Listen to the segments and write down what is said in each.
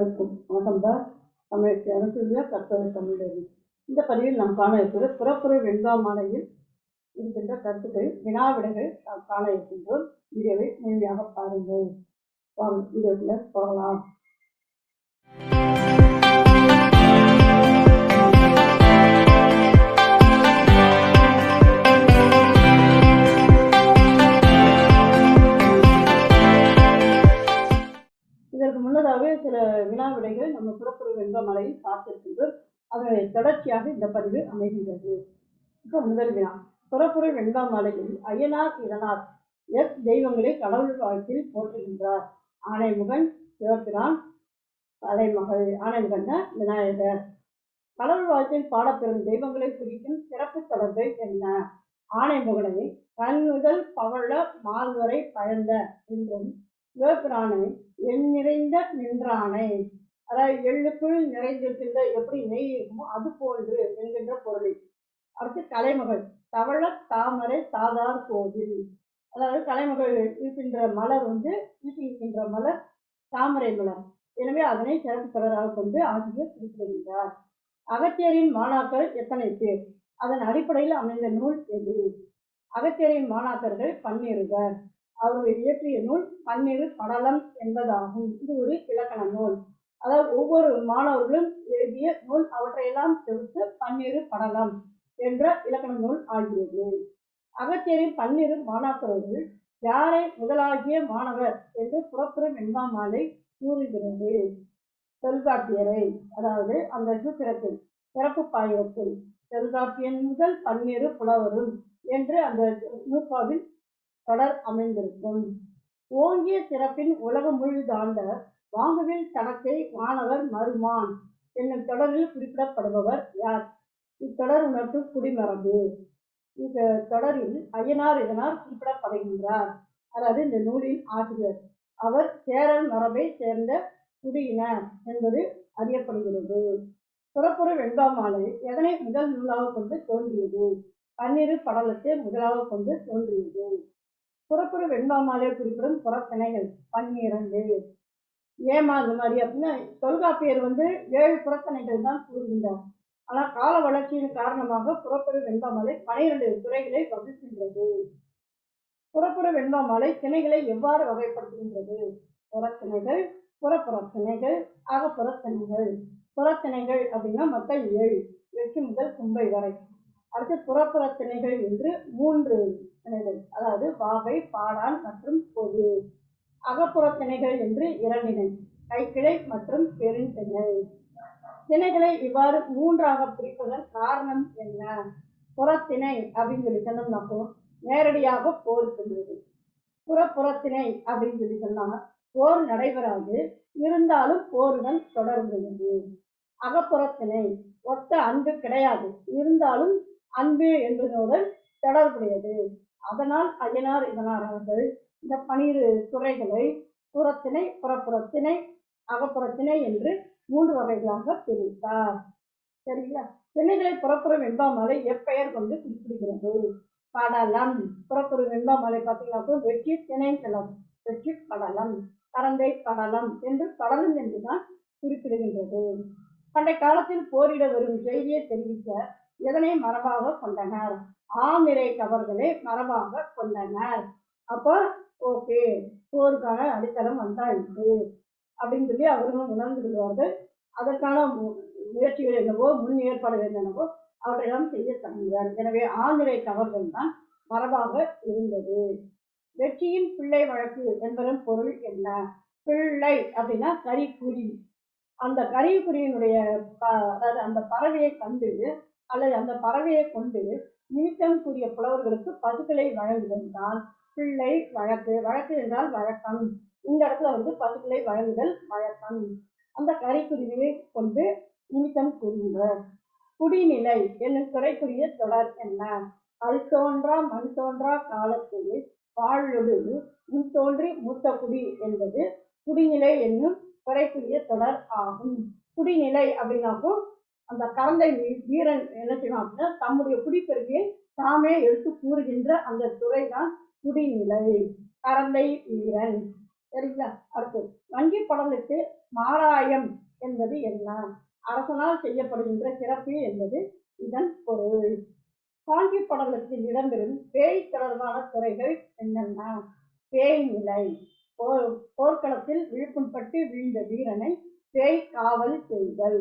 அனைவருக்கும் வணக்கம் தான் தமிழ் அனுப்பிய கற்பனை தமிழறி இந்த பதிவில் நாம் காண இருக்கிற புறப்புற வெண்பாமாலையில் இருக்கின்ற கருத்துக்கள் வினாவிடைகள் நாம் காண இருக்கின்றோம். வீடியோவை முழுமையாக பாருங்கள். வாங்க வீடியோக்குள்ள போகலாம். வினா விடைகளை நம்ம புறப்புற வெங்கமலையில் பார்த்திருக்கின்றோம் அதனுடைய தொடர்ச்சியாக இந்த பதிவு அமைகின்றது. இப்போ முதல் வினா புறப்புற வெண்பாமலையில் அய்யனார் இதனார் எஸ் தெய்வங்களை கடவுள் வாழ்த்தில் போற்றுகின்றார். ஆனைமுகன் சிவபிரான் தலைமகள் ஆனைமுகன் விநாயகர். கடவுள் வாழ்த்தில் பாடப்பெறும் தெய்வங்களை குறிக்கும் சிறப்பு தொடர்பு என்ன? ஆனைமுகனை கண் முதல் பவள மால்வரை பயந்த என்றும் சிவபிரானை எண் நிறைந்த நின்றானை. அதாவது எள்ளுக்குள் நிறைந்திருக்கின்ற எப்படி நெய் இருக்குமோ அது போன்று என்கின்ற பொருளை. அடுத்து கலைமகள் தவள தாமரை சாதார் கோவில். அதாவது கலைமகள் இருக்கின்ற மலர் வந்து இருக்கின்ற மலர் தாமரை மலர். எனவே அதனை சிறப்பு தொடராக கொண்டு ஆசிரியர் குறிப்பிடுகின்றார். அகத்தியரின் மாணாக்கர் எத்தனை பேர்? அதன் அடிப்படையில் அமைந்த நூல் எது? அகத்தியரின் மாணாக்கர்கள் பன்னிருவர். அவர்கள் இயற்றிய நூல் பன்னிரு படலம் என்பதாகும். இது ஒரு இலக்கண நூல். அதாவது ஒவ்வொரு மாணவர்களும் எழுதிய நூல் அவற்றையெல்லாம் தொகுத்து பன்னிரு படலம் என்ற இலக்கண நூல் ஆகியது. அகத்தியரின் பன்னிரு மாணாக்கர்கள் யாரை முதலாகிய மாணவர் என்று புறப்புறம் என்பாம் மாலை கூறுகிறது. தொல்காப்பியரை அதாவது அந்த சூத்திரத்தில் சிறப்பு பாயிரத்தில் தொல்காப்பியன் முதல் பன்னிரு புலவரும் என்று அந்த நூற்பாவில் தொடர் அமைந்திருக்கும். ஓங்கிய சிறப்பின் உலகம் முழுதாண்ட வாங்குவில் தனக்கை வானவர் மருமான் என்னும் தொடரில் குறிப்பிடப்படுபவர் யார்? இத்தொடர் மற்றும் குடிமரபு. இந்த தொடரில் ஐயனார் இதனார் குறிப்பிடப்படுகின்றார்? அதாவது இந்த நூலின் ஆசிரியர். அவர் சேரல் மரபை சேர்ந்த குடியினர் என்பது அறியப்படுகிறது. புறப்புற வெண்பாமாலை எதனை முதல் நூலாக கொண்டு தோன்றியது? பன்னிரு படலத்தை முதலாக கொண்டு தோன்றியது. புறப்புற வெண்பாமாலை குறிப்பிடும் புறத்திணைகள். பன்னிரண்டு. ஏமா மாதிரி அப்படின்னா தொல்காப்பியர் வந்து ஏழு புறத்திணைகள் தான் கூறுகின்றார். ஆனால் கால வளர்ச்சியின் காரணமாக புறப்புற வெண்பாமலை பனிரெண்டு துறைகளை வகுக்கின்றது. புறப்புற வெண்பாமலை திணைகளை எவ்வாறு வகைப்படுத்துகின்றது? புறத்திணைகள் புறப்புறத்திணைகள் அகப்புறத்திணைகள் புறத்திணைகள். அப்படின்னா மொத்தம் ஏழு வெற்றி முதல் கும்பை வரை. அடுத்து புறப்புறத்திணைகள் என்று மூன்று. அதாவது வாகை பாடான் மற்றும் பொது. அகப்புறத்திணைகள் என்று இரண்டினை. கைக்கிளை மற்றும் பெருந்திணை. திணைகளை இவ்வாறு மூன்றாக பிரிப்பதன் காரணம் என்ன? புறத்திணை அப்படின்னு சொல்லி சொன்னோம்னாக்கோ நேரடியாக போருக்கின்றது புறப்புறத்திணை அப்படின்னு சொல்லி சொன்னா போர் நடைபெறாது. இருந்தாலும் போருடன் தொடர்புடையது. அகப்புறத்திணை ஒத்த அன்பு கிடையாது. இருந்தாலும் அன்பு என்பதோடு தொடர்புடையது. அதனால் அய்யனார் இதனார் அவர்கள் இந்த பனிரு துறைகளை புறத்திணை புறப்புறத்திணை அகப்புறத்திணை என்று மூன்று வகைகளாக பிரித்தார். சரிங்களா? திணைகளை புறப்புறம் வெண்பாமலை எப்பெயர் கொண்டு குறிப்பிடுகிறது? படலம். புறப்புறம் வெண்பாமலை பார்த்தீங்கன்னா வெற்றி திணை தளம் வெற்றி படலம். கரந்தை படலம் என்று படலம் என்றுதான் குறிப்பிடுகின்றது. பண்டை காலத்தில் போரிட வரும் செய்தியை தெரிவிக்க எதனை மரபாக கொண்டனர்? ஆங்கிலேய கவர்களை மரபாக கொண்டனர். அப்போ ஓகே போருக்கான அடித்தளம் வந்தாயிற்று அப்படின்னு சொல்லி அவர்களும் உணர்ந்து அதற்கான முயற்சிகள் என்னவோ முன் ஏற்பாடுகள் என்னவோ அவர்களெல்லாம் செய்ய தங்குவார் எனவே ஆங்கிலேய கவர்கள் தான் மரபாக இருந்தது. வெற்றியின் பிள்ளை வழக்கு என்பதன் பொருள் என்ன? பிள்ளை அப்படின்னா கரிக்குறி. அந்த கரிக்குறியினுடைய அதாவது அந்த பறவையை கண்டு அல்லது அந்த பறவையை கொண்டு நிமித்தம் கூறிய புலவர்களுக்கு பசுக்களை வழங்குதல் தான். பிள்ளை வழக்கு. வழக்கு என்றால் வழக்கம். இந்த இடத்துல வந்து பசுக்களை வழங்குதல் வழக்கம். அந்த கரைக்குருவியை கொண்டு நிமித்தம் கூறுகின்றனர். குடிநிலை என்னும் துறைக்குரிய தொடர் என்ன? அல் தோன்றா மண் தோன்றா காலத்தில் வாழ்வொடு முன் தோன்றி மூத்த குடி என்பது குடிநிலை என்னும் துறைக்குரிய தொடர் ஆகும். குடிநிலை அப்படின்னாக்கும் அந்த கரந்தை வீரன் என்ன செய்வான் அப்படின்னா தம்முடைய குடிப்பெருமையை தாமே எடுத்து கூறுகின்ற அந்த துறை தான் குடிநிலை. கரந்தை வீரன். சரிங்களா? அடுத்து வங்கி படலுக்கு மாராயம் என்பது என்ன? அரசனால் செய்யப்படுகின்ற சிறப்பு என்பது இதன் பொருள். காஞ்சி படலத்தில் இடம்பெறும் பேய் தொடர்பான துறைகள் என்னென்ன? பேய் நிலை போர் போர்க்களத்தில் விழுப்புண்பட்டு வீழ்ந்த வீரனை பேய் காவல் செய்தல்.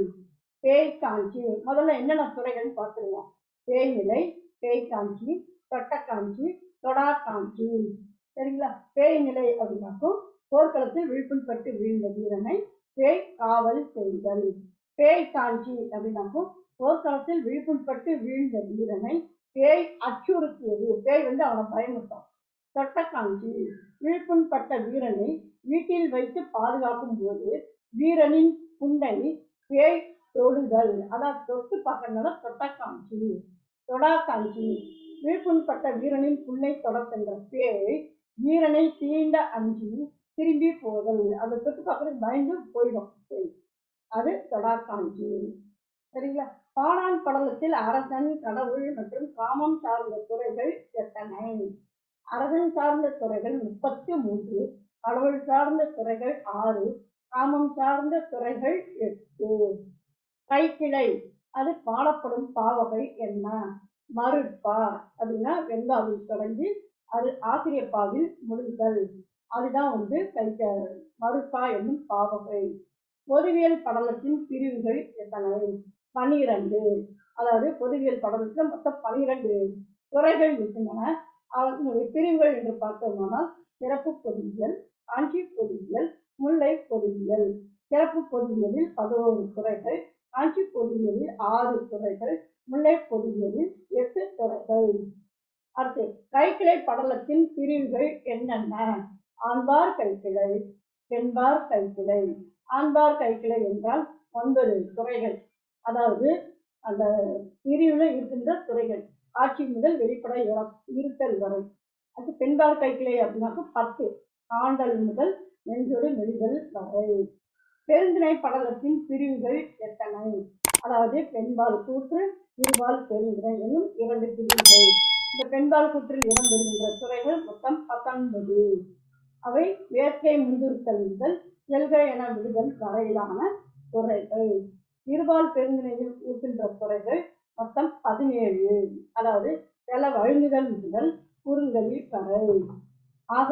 பேய் காஞ்சி முதல்ல என்னென்ன துறைகள்னு பார்த்துருவோம். பேய்நிலை பேய்க்காஞ்சி பேய் காஞ்சி தொட்ட காஞ்சி தொடா காஞ்சி சரிங்களா? பேய் நிலை அப்படின்னாக்கும் போர்க்களத்தில் விழுப்புண்பட்டு வீழ்ந்த வீரனை பேய் காவல் செய்தல். பேய் காஞ்சி அப்படின்னாக்கும் போர்க்களத்தில் விழுப்புண்பட்டு வீழ்ந்த வீரனை பேய் அச்சுறுத்தியது. பேய் வந்து அவனை பயமுறுத்தான் தொட்ட காஞ்சி விழுப்புண்பட்ட வீரனை வீட்டில் வைத்து பாதுகாக்கும் போது வீரனின் புண்ணை பேய் தொடுதல். அதாவது தொட்டு பார்க்கறதுனால தொட்ட காஞ்சி தொடா காஞ்சி விழுப்புண்பட்ட வீரனின் புண்ணை தொட சென்ற பேய் வீரனை தீண்ட அஞ்சி திரும்பி போதல். அந்த தொட்டு பார்க்கறது பயந்து போயிடும் பேய். அது தொடா காஞ்சி சரிங்களா? பாடான் படலத்தில் அரசன் கடவுள் மற்றும் காமம் சார்ந்த துறைகள் எத்தனை? அரசன் சார்ந்த துறைகள் முப்பத்தி மூன்று கடவுள் சார்ந்த துறைகள் ஆறு காமம் சார்ந்த துறைகள் எட்டு. கைக்கிளை. அது பாடப்படும் பாவகை என்ன? மறுப்பா. அப்படின்னா வெங்காவில் தொடங்கி அது ஆசிரியப்பாவில் முடிந்தல். அதுதான் வந்து கைக்க மறுப்பா என்னும் பாவகை. பொதுவியல் படலத்தின் பிரிவுகள் எத்தனை? பனிரெண்டு அதாவது பொதுவியல் படலத்தில் மொத்தம் பனிரெண்டு துறைகள் இருக்கின்றன. பிரிவுகள் என்று பார்த்தோமானால் சிறப்பு பொதுவியல் காஞ்சி பொதுவியல் முல்லை பொதுவியல். சிறப்பு பொதுவியலில் பதினோரு துறைகள் காஞ்சி பொதுவியலில் ஆறு துறைகள் முல்லை பொதுவியலில் எட்டு துறைகள். அடுத்து கைக்கிளை படலத்தின் பிரிவுகள் என்னென்ன? ஆண்பார் கைக்கிளை பெண்பார் கைக்கிளை. ஆண்பார் கைக்கிளை என்றால் ஒன்பது துறைகள். அதாவது அந்த பிரிவில் இருக்கின்ற துறைகள். ஆட்சி முதல் வெளிப்பட இருத்தல் வரை. அது பெண்பால் கைக்கிளை அப்படின்னாக்க பத்து. ஆண்டல் முதல் நெஞ்சோடு மெலிதல் வரை. பெருந்திணை படலத்தின் பிரிவுகள் எத்தனை? அதாவது பெண்பால் கூற்று இருபால் பெருந்திணை என்னும் இரண்டு பிரிவுகள். இந்த பெண்பால் கூற்றில் இடம்பெறுகின்ற துறைகள் மொத்தம் பத்தொன்பது. அவை வேட்கை முன்னிறுத்தல் முதல் செல்க என விடுதல் வரையிலான துறைகள். இருபால் பெருந்திணையில் இருக்கின்ற துறைகள் மொத்தம் பதினேழு. அதாவது செல வழங்குதல் முதல் குறுங்கலி கரை ஆக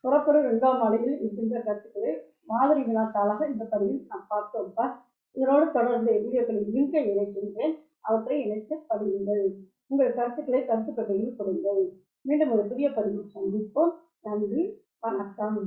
புறப்பொருள் இரண்டாம் மாலையில் இருக்கின்ற கருத்துக்களை மாதிரி வினாத்தாளாக இந்த பதிவில் நாம் பார்த்தோம்ப்பா இதனோடு தொடர்ந்து வீடியோக்களின் லிங்கை இணைக்கின்றேன். அவற்றை இணைத்து படியுங்கள். உங்கள் கருத்துக்களை கருத்துக்கட்டையில் கொடுங்கள். மீண்டும் ஒரு புதிய பதிவில் சந்திப்போம். நன்றி. வணக்கம்.